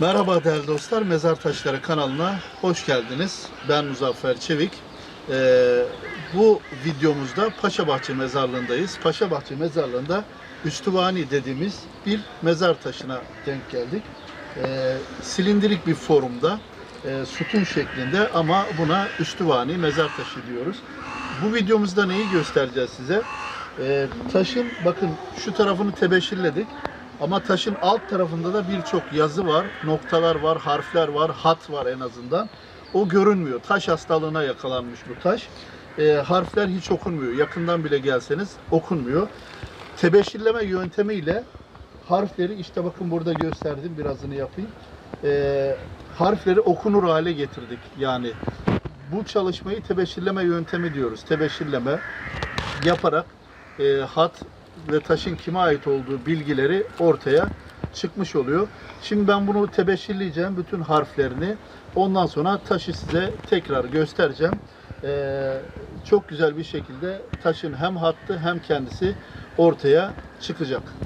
Merhaba değerli dostlar, Mezar Taşları kanalına hoş geldiniz. Ben Muzaffer Çevik. Ee, bu videomuzda Paşabahçe Mezarlığı'ndayız. Paşabahçe Mezarlığı'nda Üstüvani dediğimiz bir mezar taşına denk geldik. Ee, silindirik bir formda, e, sütun şeklinde ama buna Üstüvani mezar taşı diyoruz. Bu videomuzda neyi göstereceğiz size? Ee, taşın bakın şu tarafını tebeşirledik. Ama taşın alt tarafında da birçok yazı var, noktalar var, harfler var, hat var en azından. O görünmüyor. Taş hastalığına yakalanmış bu taş. Ee, harfler hiç okunmuyor. Yakından bile gelseniz okunmuyor. Tebeşirleme yöntemiyle harfleri işte bakın burada gösterdim birazını yapayım. Ee, harfleri okunur hale getirdik. Yani bu çalışmayı tebeşirleme yöntemi diyoruz. Tebeşirleme yaparak e, hat ve taşın kime ait olduğu bilgileri ortaya çıkmış oluyor. Şimdi ben bunu tebeşirleyeceğim bütün harflerini. Ondan sonra taşı size tekrar göstereceğim. Ee, çok güzel bir şekilde taşın hem hattı hem kendisi ortaya çıkacak.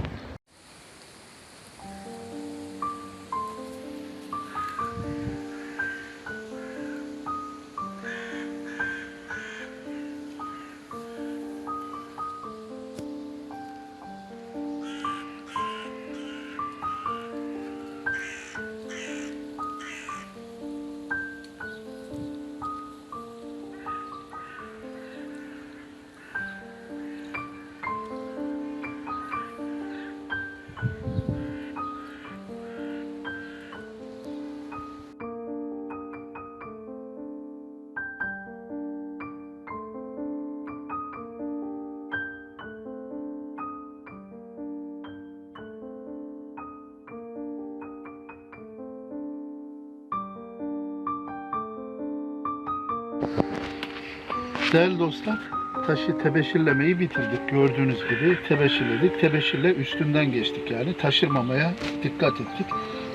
Değerli dostlar, taşı tebeşirlemeyi bitirdik. Gördüğünüz gibi tebeşirledik. Tebeşirle üstünden geçtik yani. Taşırmamaya dikkat ettik.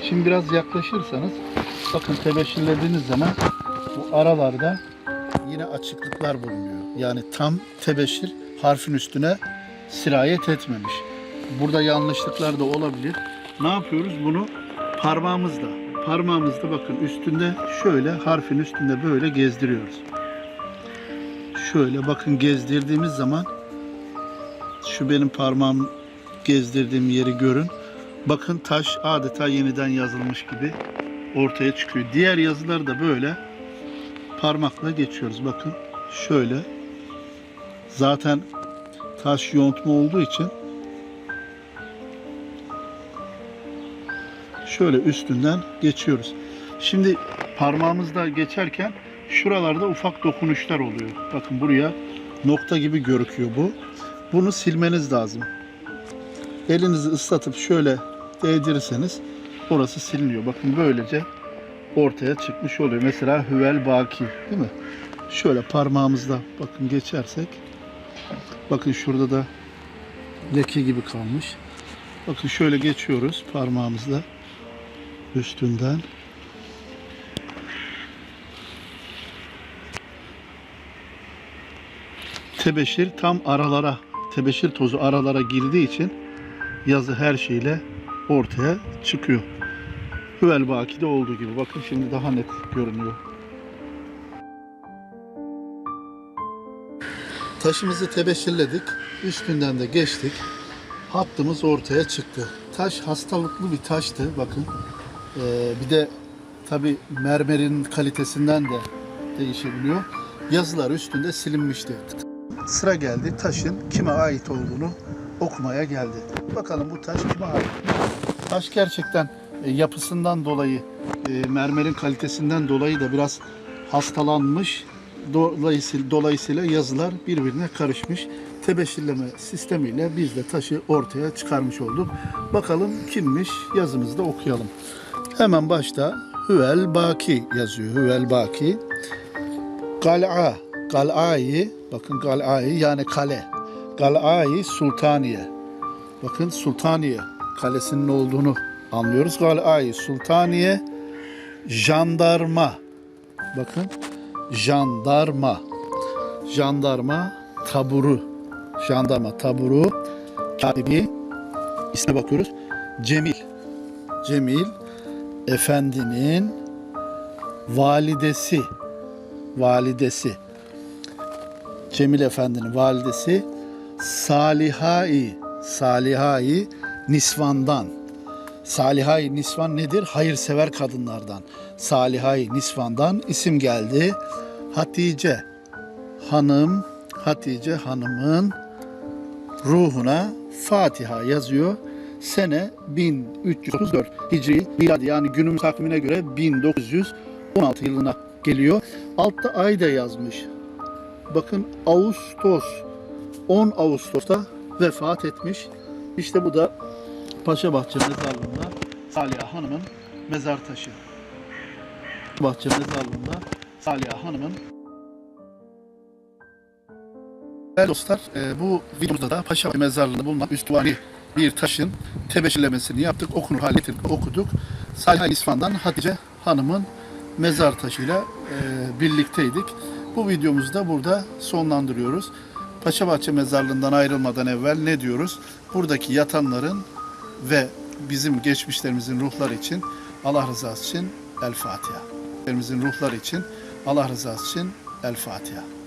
Şimdi biraz yaklaşırsanız bakın tebeşirlediğiniz zaman bu aralarda yine açıklıklar bulunuyor. Yani tam tebeşir harfin üstüne sirayet etmemiş. Burada yanlışlıklar da olabilir. Ne yapıyoruz? Bunu parmağımızla, parmağımızda bakın üstünde şöyle harfin üstünde böyle gezdiriyoruz şöyle bakın gezdirdiğimiz zaman şu benim parmağım gezdirdiğim yeri görün. Bakın taş adeta yeniden yazılmış gibi ortaya çıkıyor. Diğer yazıları da böyle parmakla geçiyoruz. Bakın şöyle. Zaten taş yontma olduğu için şöyle üstünden geçiyoruz. Şimdi parmağımızda geçerken şuralarda ufak dokunuşlar oluyor. Bakın buraya nokta gibi görüküyor bu. Bunu silmeniz lazım. Elinizi ıslatıp şöyle değdirirseniz orası siliniyor. Bakın böylece ortaya çıkmış oluyor. Mesela hüvel baki değil mi? Şöyle parmağımızda bakın geçersek bakın şurada da leke gibi kalmış. Bakın şöyle geçiyoruz parmağımızla üstünden. Tebeşir tam aralara, tebeşir tozu aralara girdiği için yazı her şeyle ortaya çıkıyor. Hüvel Baki'de olduğu gibi. Bakın şimdi daha net görünüyor. Taşımızı tebeşirledik. Üstünden de geçtik. Hattımız ortaya çıktı. Taş hastalıklı bir taştı. Bakın. Ee, bir de tabi mermerin kalitesinden de değişebiliyor. Yazılar üstünde silinmişti. Sıra geldi taşın kime ait olduğunu okumaya geldi. Bakalım bu taş kime ait? Taş gerçekten e, yapısından dolayı, e, mermerin kalitesinden dolayı da biraz hastalanmış. Dolayısıyla, yazılar birbirine karışmış. Tebeşirleme sistemiyle biz de taşı ortaya çıkarmış olduk. Bakalım kimmiş yazımızı da okuyalım. Hemen başta Hüvel Baki yazıyor. Hüvel Baki. Kal'a, Kal'a'yı, bakın Kal'a'yı yani kale. Kal'a'yı Sultaniye. Bakın Sultaniye kalesinin olduğunu anlıyoruz. Kal'a'yı Sultaniye jandarma. Bakın jandarma. Jandarma taburu. Jandarma taburu. Katibi. İsme bakıyoruz. Cemil. Cemil Efendi'nin validesi validesi Cemil Efendi'nin validesi Salihai Salihai Nisvan'dan Salihai Nisvan nedir? Hayırsever kadınlardan. Salihai Nisvan'dan isim geldi. Hatice Hanım Hatice Hanım'ın ruhuna Fatiha yazıyor. Sene 1334 Hicri miladi yani günümüz takvimine göre 1916 yılına geliyor. Altta ay da yazmış. Bakın Ağustos 10 Ağustos'ta vefat etmiş. İşte bu da Paşabahçe mezarlığında Saliha Hanım'ın mezar taşı. Bahçe mezarlığında Saliha Hanım'ın Değerli dostlar, e, bu videomuzda da Paşa Mezarlığı'nda bulunan üstüvari bir taşın tebeşirlemesini yaptık, okunur hale getirdik, okuduk. Salih İsfan'dan Hatice Hanım'ın mezar taşıyla e, birlikteydik. Bu videomuzu da burada sonlandırıyoruz. Paşabahçe Mezarlığı'ndan ayrılmadan evvel ne diyoruz? Buradaki yatanların ve bizim geçmişlerimizin ruhları için Allah rızası için El Fatiha. Geçmişlerimizin ruhları için Allah rızası için El Fatiha.